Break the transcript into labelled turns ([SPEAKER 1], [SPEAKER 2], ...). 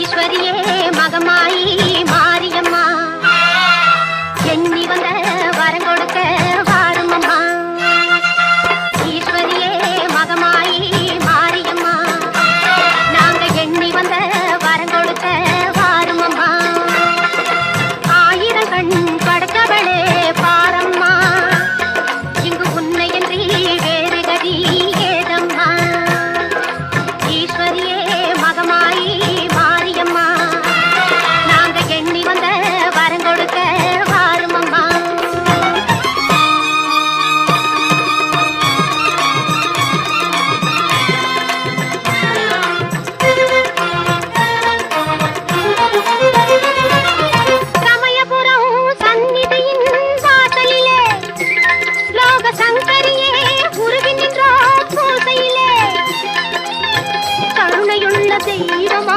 [SPEAKER 1] ஈஸ்வரியே மகமாயி மாரியம்மா. எண்ணி வந்த வரம் கொடுக்க ஈரமா